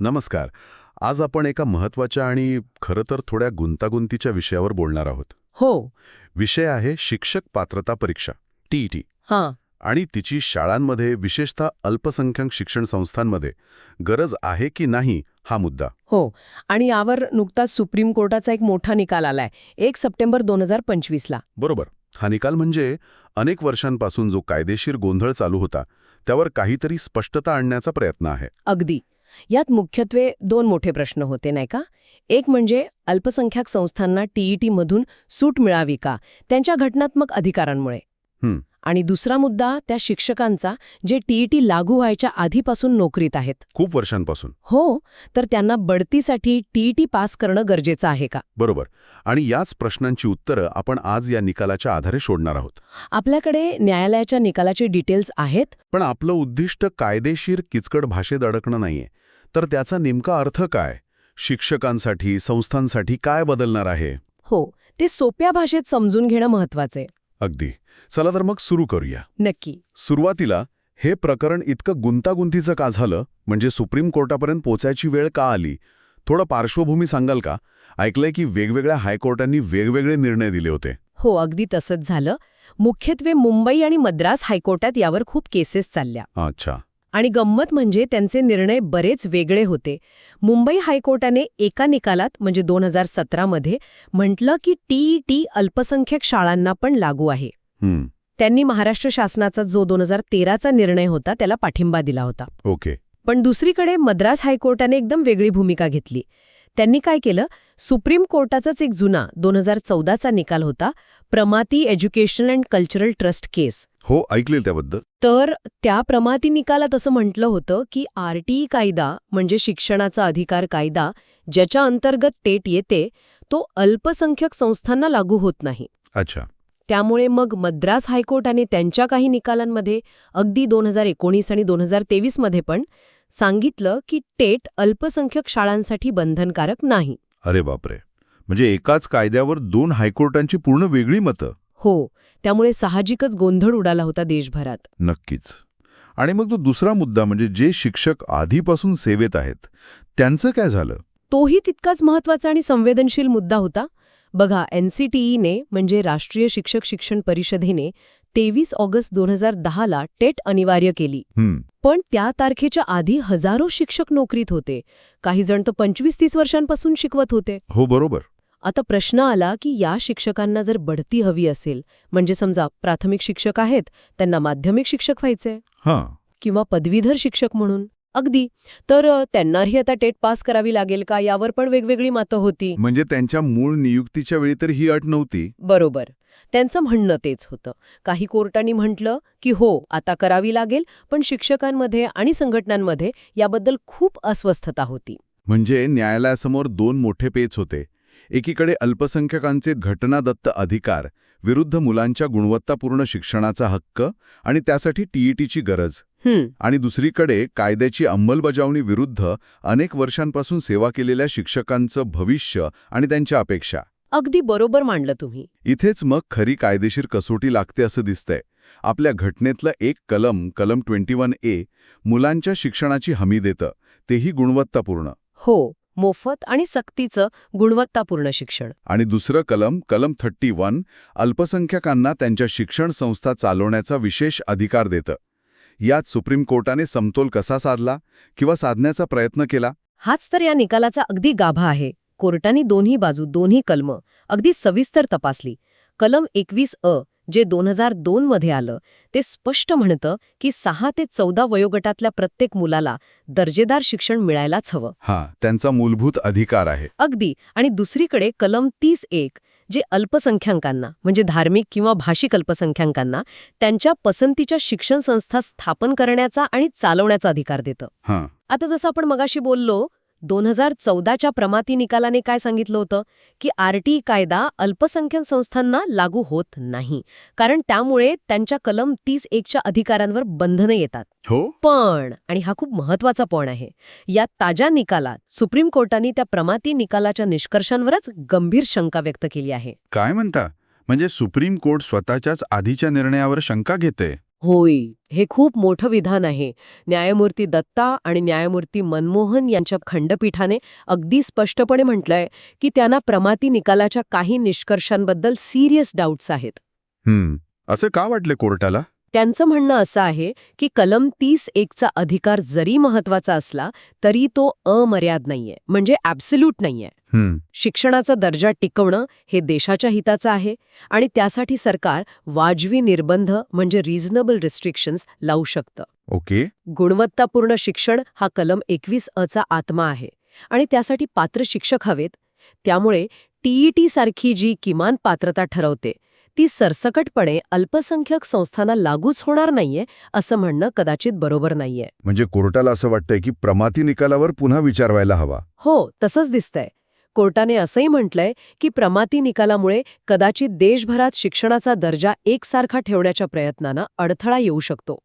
नमस्कार. आज आपण एका महत्त्वाच्या आणि खरं तर थोड्या गुंतागुंतीच्या विषयावर बोलणार आहोत. हो. विषय आहे शिक्षक पात्रता परीक्षा. टीईटी हां. आणि तिची शाळांमध्ये विशेषतः अल्पसंख्याक शिक्षण संस्थांमध्ये गरज आहे की नाही हा मुद्दा. हो. आणि यावर नुकताच सुप्रीम कोर्टाचा एक मोठा निकाल आलाय. एक सप्टेंबर दोन हजार पंचवीसला. बरोबर. हा निकाल म्हणजे अनेक वर्षांपासून जो कायदेशीर गोंधळ चालू होता त्यावर काहीतरी स्पष्टता आणण्याचा प्रयत्न आहे. अगदी. यात मुख्यत्वे दोन मोठे प्रश्न होते नाही का? एक म्हणजे अल्पसंख्याक संस्थांना टीईटी मधून सूट मिळावी का? त्यांच्या घटनात्मक अधिकारांमुळे. आणि दुसरा मुद्दा त्या शिक्षकांचा जे टीईटी लागू व्हायच्या आधीपासून नोकरीत आहेत. खूप वर्षांपासून. हो तर त्यांना बढतीसाठी टीईटी पास करणं गरजेचं आहे का? बरोबर. आणि याच प्रश्नांची उत्तरं आपण आज या निकालाच्या आधारे शोधणार आहोत. आपल्याकडे न्यायालयाच्या निकालाचे डिटेल्स आहेत. पण आपलं उद्दिष्ट कायदेशीर किचकट भाषेत अडकणं नाहीये. तर त्याचा नेमका अर्थ काय? शिक्षकांसाठी संस्थांसाठी काय बदलणार आहे? हो ते सोप्या भाषेत समजून घेणं महत्त्वाचे अगदी. चला तर मग सुरू करूया. नक्की. सुरुवातीला हे प्रकरण इतकं गुंतागुंतीचं का झालं? म्हणजे सुप्रीम कोर्टापर्यंत पोचायची वेळ का आली? थोडं पार्श्वभूमी सांगाल का? ऐकलंय की वेगवेगळ्या हायकोर्टांनी वेगवेगळे निर्णय दिले होते. हो अगदी तसंच झालं. मुख्यत्वे मुंबई आणि मद्रास हायकोर्टात यावर खूप केसेस चालल्या. अच्छा. आणि गंमत म्हणजे त्यांचे निर्णय बरेच वेगळे होते. मुंबई हायकोर्टाने एका निकालात म्हणजे दोन हजार सतरामध्ये म्हटलं की टीईटी अल्पसंख्यक शाळांना पण लागू आहे. त्यांनी महाराष्ट्र शासनाचा जो दोन हजार तेराचा निर्णय होता त्याला पाठिंबा दिला होता. ओके. पण दुसरीकडे मद्रास हायकोर्टाने एकदम वेगळी भूमिका घेतली. त्यांनी काय केलं? सुप्रीम कोर्टाचाच एक जुना दोन हजार चौदाचा निकाल होता Pramati educational and cultural trust case. हो ऐकले त्याबद्दल. तर त्या प्रमाती निकालात असं म्हटलं होतं की आरटीई कायदा म्हणजे शिक्षणाचा अधिकार कायदा ज्याच्या अंतर्गत टेट येते तो अल्पसंख्यक संस्थांना लागू होत नाही. अच्छा. त्यामुळे मग मद्रास हायकोर्ट आणि त्यांच्या काही निकालांमध्ये अगदी दोन हजार एकोणीस आणि दोन हजार तेवीसमध्ये पण सांगितलं की टेट अल्पसंख्यक शाळांसाठी बंधनकारक नाही. अरे बापरे. म्हणजे एकाच कायद्यावर दोन हायकोर्टांची पूर्ण वेगळी मतं. हो त्यामुळे साहजिकच गोंधळ उडाला होता देशभरात. नक्कीच. आणि मग तो दुसरा मुद्दा म्हणजे जे शिक्षक आधीपासून सेवेत आहेत त्यांचं काय झालं? तोही तितकाच महत्त्वाचा आणि संवेदनशील मुद्दा होता? बघा एनसीटीईने म्हणजे राष्ट्रीय शिक्षक शिक्षण परिषदेने तेवीस ऑगस्ट दोन हजार दहाला टेट अनिवार्य केली. पण त्या तारखेच्या आधी हजारो शिक्षक नोकरीत होते. काही जण तर पंचवीस तीस वर्षांपासून शिकवत होते. हो बरोबर. आता प्रश्न आला की या शिक्षकांना जर बढती हवी असेल म्हणजे समजा प्राथमिक शिक्षक आहेत त्यांना माध्यमिक शिक्षक व्हायचे हां. किंवा पदवीधर शिक्षक म्हणून? अगदी. तर त्यांनाही आता टेट पास करावी लागेल का? यावर पण वेगवेगळी मतं होती. म्हणजे त्यांच्या मूळ नियुक्तीच्या वेळी तर ही अट नव्हती? बरोबर. त्यांचं म्हणणं तेच होतं. काही कोर्टांनी म्हटलं की हो आता करावी लागेल पण शिक्षकांमध्ये आणि संघटनांमध्ये याबद्दल खूप अस्वस्थता होती. म्हणजे न्यायालयासमोर दोन मोठे पेच होते. एकीकडे अल्पसंख्याकांचे घटनादत्त अधिकार विरुद्ध मुलांच्या गुणवत्तापूर्ण शिक्षणाचा हक्क आणि त्यासाठी टीईटीची गरज. आणि दुसरीकडे कायद्याची अंमलबजावणी विरुद्ध अनेक वर्षांपासून सेवा केलेल्या शिक्षकांचं भविष्य आणि त्यांच्या अपेक्षा. अगदी बरोबर मांडलं तुम्ही. इथेच मग खरी कायदेशीर कसोटी लागते असं दिसतंय. आपल्या घटनेतलं एक कलम कलम ट्वेंटी वन ए मुलांच्या शिक्षणाची हमी देतं. तेही गुणवत्तापूर्ण. हो. मोफत आणि सक्तीचं गुणवत्तापूर्ण शिक्षण. आणि दुसरं कलम कलम थर्टी वन अल्पसंख्याकांना त्यांच्या शिक्षण संस्था चालवण्याचा विशेष अधिकार देतं. यात सुप्रीम कोर्टाने समतोल कसा साधला किंवा साधण्याचा प्रयत्न केला? हाच तर या निकालाचा अगदी गाभा आहे. कोर्टाने दोन्ही बाजू दोन्ही कलम अगदी सविस्तर तपासली. कलम एकवीस अ जे दोन हजार दोन मध्ये आलं ते स्पष्ट म्हणतं की सहा ते चौदा वयोगटातल्या प्रत्येक मुलाला दर्जेदार शिक्षण मिळायलाच हवं. हा त्यांचा मूलभूत अधिकार आहे. अगदी. आणि दुसरीकडे कलम तीस एक जे अल्पसंख्याकांना म्हणजे धार्मिक किंवा भाषिक अल्पसंख्याकांना त्यांच्या पसंतीच्या शिक्षण संस्था स्थापन करण्याचा आणि चालवण्याचा अधिकार देतं. आता जसं आपण मगाशी बोललो दोन हजार चौदाच्या प्रमाती निकालाने काय सांगितलं होतं? की आरटीई कायदा अल्पसंख्याक संस्थांना लागू होत नाही. कारण त्यामुळे त्यांच्या कलम तीस एकच्या अधिकारांवर बंधनं येतात. हो? पण आणि हा खूप महत्त्वाचा पण आहे या ताज्या निकालात सुप्रीम कोर्टाने त्या प्रमाती निकालाच्या निष्कर्षांवरच गंभीर शंका व्यक्त केली आहे. काय म्हणता? म्हणजे सुप्रीम कोर्ट स्वतःच्याच आधीच्या निर्णयावर शंका घेते? होय हे खूप मोठं विधान आहे. न्यायमूर्ती दत्ता आणि न्यायमूर्ती मनमोहन यांच्या खंडपीठाने अगदी स्पष्टपणे म्हटलंय की त्यांना प्रमाती निकालाच्या काही निष्कर्षांबद्दल सिरियस डाऊट्स आहेत. असं असे का वाटले कोर्टाला? त्यांचं म्हणणं असं आहे की कलम तीस एकचा अधिकार जरी महत्त्वाचा असला तरी तो अमर्याद नाहीये म्हणजे ॲब्सल्यूट नाहीये. हम्म. शिक्षणाचा दर्जा टिकवणं हे देशाच्या हिताचं आहे आणि त्यासाठी सरकार वाजवी निर्बंध म्हणजे रिझनेबल रिस्ट्रिक्शन्स लावू शकतं. ओके. गुणवत्तापूर्ण शिक्षण हा कलम एकवीस अचा आत्मा आहे आणि त्यासाठी पात्र शिक्षक हवेत. त्यामुळे टीईटी सारखी जी किमान पात्रता ठरवते ती सरसकटपणे अल्पसंख्यक संस्थांना लागूच होणार नाहीये असं म्हणणं कदाचित बरोबर नाहीये. म्हणजे कोर्टाला असं वाटतंय की प्रमाती निकालावर पुन्हा विचार व्हायला हवा. हो तसंच दिसतंय. कोर्टाने असंही म्हटलंय की प्रमाती निकालामुळे कदाचित देशभरात शिक्षणाचा दर्जा एकसारखा ठेवण्याच्या प्रयत्नांना अडथळा येऊ शकतो.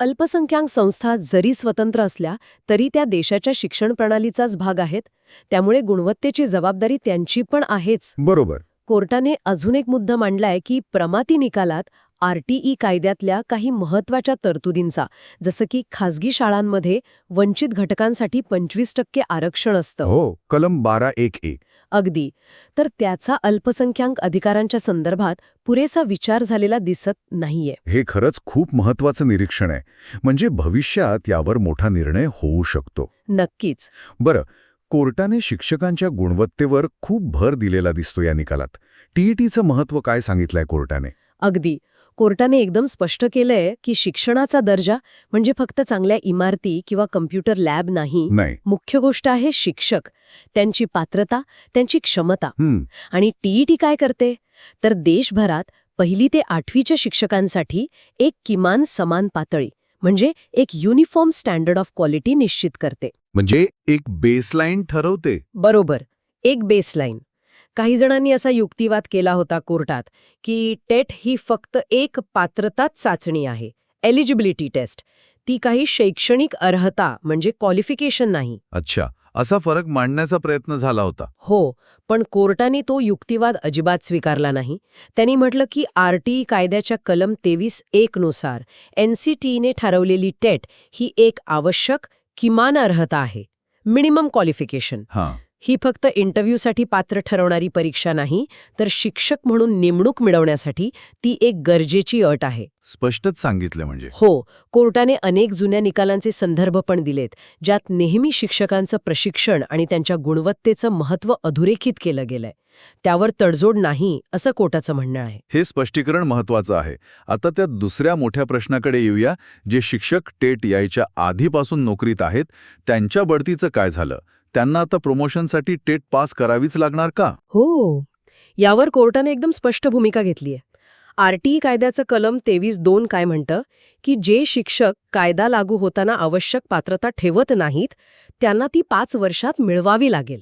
अल्पसंख्याक संस्था जरी स्वतंत्र असल्या तरी त्या देशाच्या शिक्षण प्रणालीचाच भाग आहेत. त्यामुळे गुणवत्तेची जबाबदारी त्यांची पण आहेच. बरोबर. कोर्टाने अजून एक मुद्दा मांडलाय की प्रमाती निकालात आरटीई कायद्यातल्या काही महत्त्वाच्या तरतुदींचा जसं की खासगी शाळांमध्ये वंचित घटकांसाठी पंचवीस टक्के आरक्षण असतं. हो कलम बारा एक एक अगदी. तर त्याचा अल्पसंख्याक अधिकारांच्या संदर्भात पुरेसा विचार झालेला दिसत नाहीये. हे खरंच खूप महत्वाचं निरीक्षण आहे. म्हणजे भविष्यात यावर मोठा निर्णय होऊ शकतो. नक्कीच. बरं कोर्टाने शिक्षकांच्या गुणवत्तेवर खूप भर दिलेला दिसतो या निकालात. टीईटीचं महत्त्व काय सांगितलंय कोर्टाने? अगदी. कोर्टाने एकदम स्पष्ट केलंय की शिक्षणाचा दर्जा म्हणजे फक्त चांगल्या इमारती किंवा कम्प्युटर लॅब नाही. नाही. मुख्य गोष्ट आहे शिक्षक. त्यांची पात्रता त्यांची क्षमता. आणि टीईटी काय करते? तर देशभरात पहिली ते आठवीच्या शिक्षकांसाठी एक किमान समान पातळी म्हणजे एक युनिफॉर्म स्टँडर्ड ऑफ क्वालिटी निश्चित करते. म्हणजे एक बेसलाईन ठरवते. बरोबर. एक बेसलाईन काही जणांनी असा युक्तिवाद केला होता कोर्टात की टेट ही फक्त एक पात्रताच चाचणी आहे एलिजिबिलिटी टेस्ट ती काही शैक्षणिक अर्हता म्हणजे क्वालिफिकेशन नाही. अच्छा असा फरक मांडण्याचा प्रयत्न झाला होता. हो पण कोर्टाने तो युक्तिवाद अजिबात स्वीकारला नाही. त्यांनी म्हटलं की आरटीई कायद्याच्या कलम तेवीस एक नुसार एनसीटीने ठरवलेली टेट ही एक आवश्यक किमान अर्हता आहे. Minimum qualification. हां फक्त इंटरव्ह्यूसाठी पात्र ठरवणारी परीक्षा नाही तर शिक्षक म्हणून नेमणूक मिळवण्यासाठी ती एक गरजेची अट आहे. स्पष्टच सांगितलं म्हणजे. हो कोर्टाने अनेक जुन्या निकालांचे संदर्भ पण दिलेत ज्यात नेहमी शिक्षकांचं प्रशिक्षण आणि त्यांच्या गुणवत्तेचं महत्त्व अधोरेखित केलं गेलंय. त्यावर तडजोड नाही असं कोर्टाचं म्हणणं आहे. हे स्पष्टीकरण महत्वाचं आहे. आता त्या दुसऱ्या मोठ्या प्रश्नाकडे येऊया जे शिक्षक टेट यायच्या आधीपासून नोकरीत आहेत त्यांच्या बढतीचं काय झालं? त्यांना आता प्रमोशनसाठी टेट पास करावीच लागणार का? हो. यावर कोर्टाने एकदम स्पष्ट भूमिका घेतलीय आरटीई कायद्याचं कलम तेवीस दोन काय म्हणतं? की जे शिक्षक कायदा लागू होताना आवश्यक पात्रता ठेवत नाहीत त्यांना ती पाच वर्षात मिळवावी लागेल.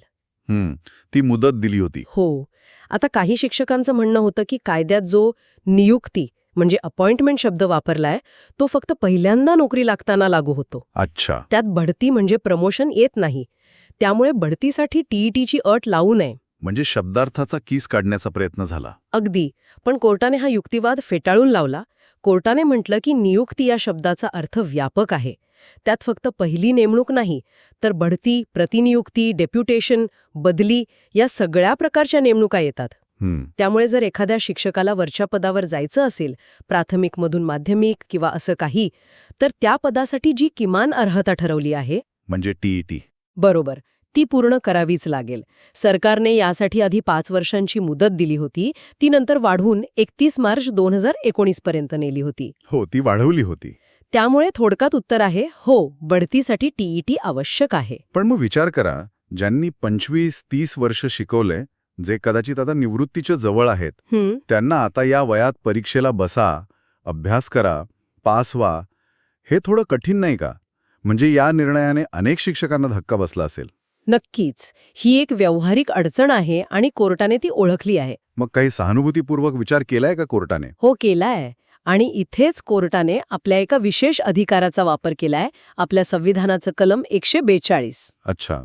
हम्म ती मुदत दिली होती. हो. आता काही शिक्षकांचं म्हणणं होतं की कायद्यात जो नियुक्ती म्हणजे अपॉइंटमेंट शब्द वापरलाय तो फक्त पहिल्यांदा नोकरी लागताना लागू होतो. अच्छा. त्यात बढती म्हणजे प्रमोशन येत नाही. त्यामुळे बढतीसाठी टीईटीची अट लावू नये. म्हणजे शब्दार्थाचा कीस काढण्याचा प्रयत्न झाला. अगदी. पण कोर्टाने हा युक्तिवाद फेटाळून लावला. कोर्टाने म्हटलं की नियुक्ती या शब्दाचा अर्थ व्यापक आहे. त्यात फक्त पहिली नेमणूक नाही तर बढती प्रतिनियुक्ती डेप्युटेशन बदली या सगळ्या प्रकारच्या नेमणुका येतात. त्यामुळे जर एखाद्या शिक्षकाला वरच्या पदावर जायचं असेल प्राथमिकमधून माध्यमिक किंवा असं काही तर त्या पदासाठी जी किमान अर्हता ठरवली आहे म्हणजे टीईटी. बरोबर ती पूर्ण करावीच लागेल. सरकारने यासाठी आधी पाच वर्षांची मुदत दिली होती ती नंतर वाढवून एकतीस मार्च दोन हजार एकोणीस पर्यंत नेली होती. हो ती वाढवली होती. त्यामुळे थोडक्यात उत्तर आहे हो बढतीसाठी टीईटी आवश्यक आहे. पण मग विचार करा ज्यांनी पंचवीस तीस वर्ष शिकवलंय जे कदाचित आता निवृत्तीच्या जवळ आहेत त्यांना आता या वयात परीक्षेला बसा अभ्यास करा पास व्हा हे थोडं कठीण नाही का? म्हणजे या निर्णयाने अनेक शिक्षकांना धक्का बसला असेल. नक्कीच. ही एक व्यावहारिक अडचण आहे आणि कोर्टाने ती ओळखली आहे. मग काही सहानुभूतीपूर्वक विचार केलाय का कोर्टाने? हो केलाय. आणि इथेच कोर्टाने आपल्या एका विशेष अधिकाराचा वापर केलाय. आपल्या संविधानाचं कलम एकशे बेचाळीस. अच्छा.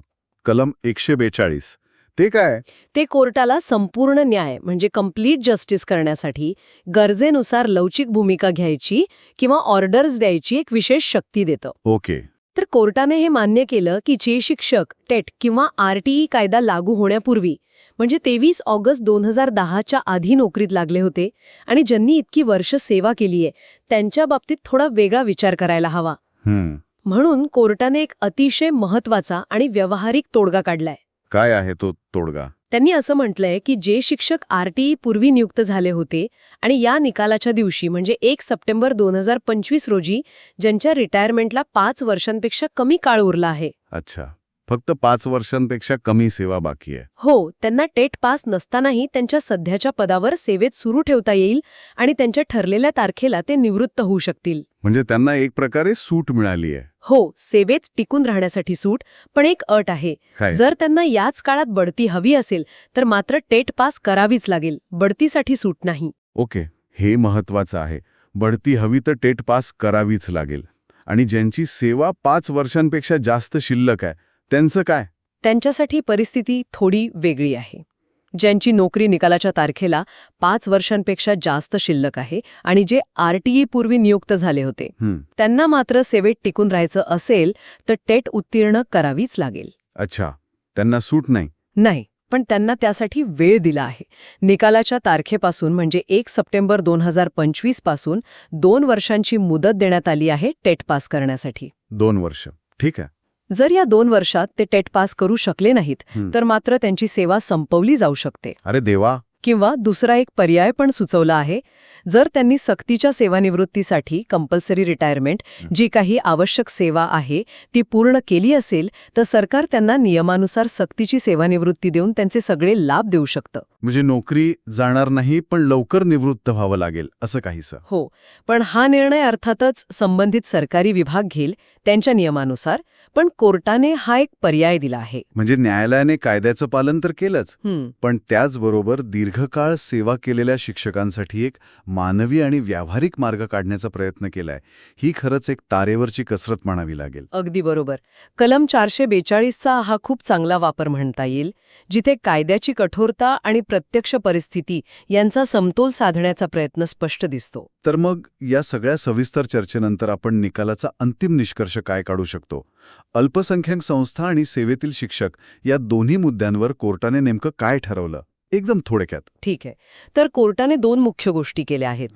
कलम एकशे बेचाळीस. ते काय? ते कोर्टाला संपूर्ण न्याय म्हणजे कंप्लीट जस्टिस करण्यासाठी गरजेनुसार लवचिक भूमिका घ्यायची किंवा ऑर्डर्स द्यायची एक विशेष शक्ती देतं. ओके. तर कोर्टाने हे मान्य केलं की जे शिक्षक टेट किंवा आरटीई कायदा लागू होण्यापूर्वी म्हणजे तेवीस ऑगस्ट दोन हजार दहाच्या आधी नोकरीत लागले होते आणि ज्यांनी इतकी वर्ष सेवा केली आहे त्यांच्या बाबतीत थोडा वेगळा विचार करायला हवा. म्हणून कोर्टाने एक अतिशय महत्त्वाचा आणि व्यावहारिक तोडगा काढलाय. काय आहे तो तोडगा? त्यांनी असं म्हटलंय की जे शिक्षक आरटीई पूर्वी नियुक्त झाले होते आणि या निकालाच्या दिवशी म्हणजे एक सप्टेंबर दोन हजार पंचवीस रोजी ज्यांच्या रिटायरमेंटला पाच वर्षांपेक्षा कमी काळ उरला आहे. अच्छा. फक्त पाच वर्षांपेक्षा कमी सेवा बाकी आहे. हो त्यांना टेट पास नसतानाही त्यांच्या सध्याच्या पदावर सेवेत सुरू ठेवता येईल आणि त्यांच्या ठरलेल्या तारखेला ते निवृत्त होऊ शकतील. म्हणजे त्यांना एक प्रकारे सूट मिळाली आहे. हो सेवेत टिकून राहण्यासाठी सूट पण एक अट आहे. जर त्यांना याच काळात बढती हवी असेल तर मात्र टेट पास करावीच लागेल. बढतीसाठी सूट नाही. ओके हे महत्वाचं आहे. बढती हवी तर टेट पास करावीच लागेल. आणि ज्यांची सेवा पाच वर्षांपेक्षा जास्त शिल्लक आहे त्यांचं काय? त्यांच्यासाठी परिस्थिती थोडी वेगळी आहे. ज्यांची नोकरी निकालाच्या तारखेला पाच वर्षांपेक्षा जास्त शिल्लक आहे आणि जे आरटीई पूर्वी नियुक्त झाले होते. त्यांना मात्र सेवेत टिकून राहायचं असेल तर टेट उत्तीर्ण करावीच लागेल. अच्छा. त्यांना सूट नाही. नाही पण त्यांना त्यासाठी वेळ दिला आहे. निकालाच्या तारखेपासून म्हणजे एक सप्टेंबर दोन हजार पंचवीसपासून दोन वर्षांची मुदत देण्यात आली आहे टेट पास करण्यासाठी. दोन वर्ष. ठीक आहे. जर या दोन वर्षात ते टेट पास करू शकले नाहीत. तर मात्र त्यांची सेवा संपवली जाऊ शकते अरे देवा किंवा दुसरा एक पर्याय पण सुचवला आहे. जर त्यांनी सक्तीच्या सेवानिवृत्तीसाठी कंपल्सरी रिटायरमेंट जी काही आवश्यक सेवा आहे ती पूर्ण केली असेल तर सरकार त्यांना नियमानुसार सक्तीची सेवानिवृत्ती देऊन त्यांचे सगळे लाभ देऊ शकतं. म्हणजे नोकरी जाणार नाही पण लवकर निवृत्त व्हावं लागेल असं काहीसं. हो. पण हा निर्णय अर्थातच संबंधित सरकारी विभाग घेईल त्यांच्या नियमानुसार. पण कोर्टाने हा एक पर्याय दिला आहे. म्हणजे न्यायालयाने कायद्याचं पालन तर केलंच. पण त्याचबरोबर दीर्घकाळ सेवा केलेल्या शिक्षकांसाठी एक मानवी आणि व्यावहारिक मार्ग काढण्याचा प्रयत्न केलाय. ही खरंच एक तारेवरची कसरत म्हणावी लागेल. अगदी बरोबर. कलम चारशे बेचाळीसचा हा खूप चांगला वापर म्हणता येईल जिथे कायद्याची कठोरता आणि प्रत्यक्ष परिस्थिती यांचा समतोल साधण्याचा प्रयत्न स्पष्ट दिसतो. तर मग या सगळ्या सविस्तर चर्चेनंतर आपण निकालाचा अंतिम निष्कर्ष काय काढू शकतो? अल्पसंख्याक संस्था आणि सेवेतील शिक्षक या दोन्ही मुद्द्यांवर कोर्टाने नेमकं काय ठरवलं? एकदम थोडक्यात. ठीक आहे. तर कोर्टाने दोन मुख्य गोष्टी केल्या आहेत.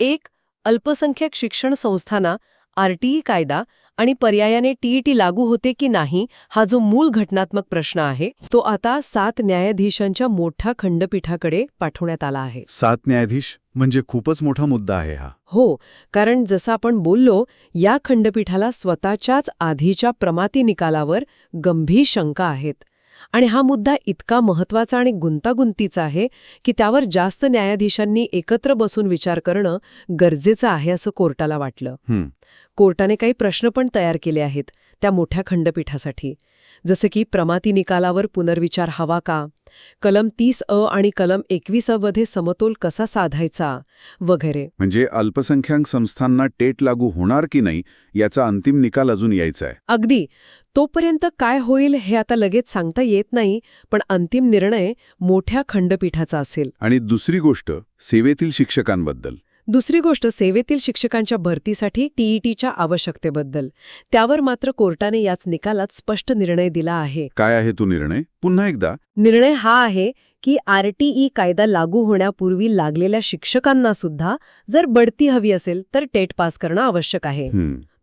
एक अल्पसंख्याक शिक्षण संस्थांना आरटीई कायदा आणि पर्यायाने टीईटी लागू होते की नाही हा जो मूळ घटनात्मक प्रश्न आहे तो आता सात न्यायाधीशांच्या मोठ्या खंडपीठाकडे पाठवण्यात आला आहे. सात न्यायाधीश म्हणजे खूपच मोठा मुद्दा आहे हा. हो कारण जसं आपण बोललो या खंडपीठाला स्वतःच्याच आधीच्या प्रमाती निकालावर गंभीर शंका आहेत. आणि हा मुद्दा इतका महत्त्वाचा आणि गुंतागुंतीचा आहे की त्यावर जास्त न्यायाधीशांनी एकत्र बसून विचार करणं गरजेचं आहे असं कोर्टाला वाटलं. कोर्टाने काही प्रश्न पण तयार केले आहेत त्या मोठ्या खंडपीठासाठी. जसे की प्रमाती निकालावर पुनर्विचार हवा का? कलम तीस अ आणि कलम एकवीस अ मध्ये समतोल कसा साधायचा? वगैरे. म्हणजे अल्पसंख्याक संस्थांना टेट लागू होणार की नाही याचा अंतिम निकाल अजून यायचा आहे. अगदी. तोपर्यंत काय होईल हे आता लगेच सांगता येत नाही पण अंतिम निर्णय मोठ्या खंडपीठाचा असेल. आणि दुसरी गोष्ट सेवेतील शिक्षकांबद्दल. दुसरी गोष्ट सेवेतील शिक्षकांच्या भरतीसाठी टीईटीच्या आवश्यकतेबद्दल. त्यावर मात्र कोर्टाने याच निकालात स्पष्ट निर्णय दिला आहे. काय आहे तो निर्णय? पुन्हा एकदा. निर्णय हा आहे की आरटीई कायदा लागू होण्यापूर्वी लागलेल्या शिक्षकांना सुद्धा जर बढती हवी असेल तर टेट पास करणं आवश्यक आहे.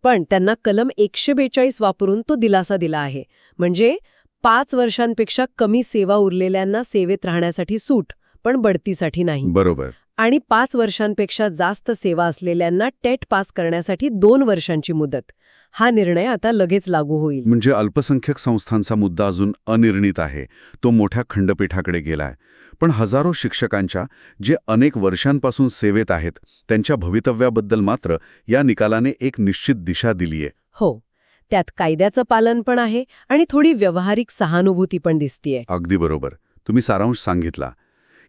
पण त्यांना कलम एकशे बेचाळीस वापरून तो दिलासा दिला आहे. म्हणजे पाच वर्षांपेक्षा कमी सेवा उरलेल्यांना सेवेत राहण्यासाठी सूट पण बढतीसाठी नाही. बरोबर. आणि पाच वर्षांपेक्षा जास्त सेवा असलेल्यांना टेट पास करण्यासाठी दोन वर्षांची मुदत. हा निर्णय आता लगेच लागू होईल. म्हणजे अल्पसंख्याक संस्थांचा मुद्दा अजून अनिर्णित आहे. तो मोठ्या खंडपीठाकडे गेलाय. पण हजारो शिक्षकांच्या जे अनेक वर्षांपासून सेवेत आहेत त्यांच्या भवितव्याबद्दल मात्र या निकालाने एक निश्चित दिशा दिलीये. हो. त्यात कायद्याचं पालन पण आहे आणि थोडी व्यावहारिक सहानुभूती पण दिसतीये. अगदी बरोबर. तुम्ही सारांश सांगितला.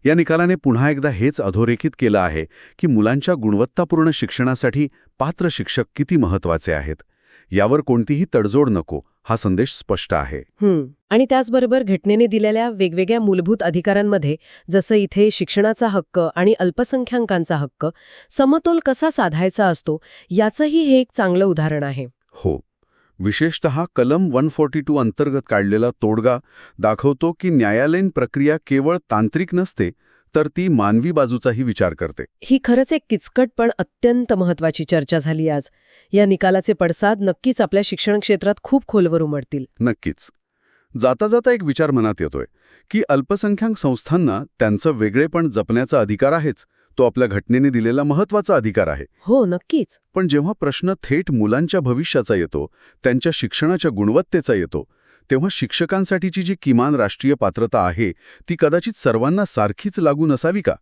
या निकालाने पुन्हा एकदा हेच अधोरेखित केलं आहे की मुलांच्या गुणवत्तापूर्ण शिक्षणासाठी पात्र शिक्षक किती महत्त्वाचे आहेत. यावर कोणतीही तडजोड नको हा संदेश स्पष्ट आहे. आणि त्याचबरोबर घटनेने दिलेल्या वेगवेगळ्या मूलभूत अधिकारांमध्ये जसं इथे शिक्षणाचा हक्क आणि अल्पसंख्याकांचा हक्क समतोल कसा साधायचा असतो याचंही हे एक चांगलं उदाहरण आहे. हो. विशेषत कलम वन फॉर्टी टू अंतर्गत काढलेला तोडगा दाखवतो की न्यायालयीन प्रक्रिया केवळ तांत्रिक नसते तर ती मानवी बाजूचाही विचार करते. ही खरंच एक किचकट पण अत्यंत महत्वाची चर्चा झाली आज. या निकालाचे पडसाद नक्कीच आपल्या शिक्षण क्षेत्रात खूप खोलवर उमटतील नक्कीच. जाता जाता एक विचार मनात येतोय की अल्पसंख्याक संस्थांना त्यांचं वेगळेपण जपण्याचा अधिकार आहेच तो आपल्या घटनेने दिलेला महत्त्वाचा अधिकार आहे. हो नक्कीच. पण जेव्हा प्रश्न थेट मुलांच्या भविष्याचा येतो त्यांच्या शिक्षणाच्या गुणवत्तेचा येतो तेव्हा शिक्षकांसाठीची जी किमान राष्ट्रीय पात्रता आहे ती कदाचित सर्वांना सारखीच लागू नसावी का?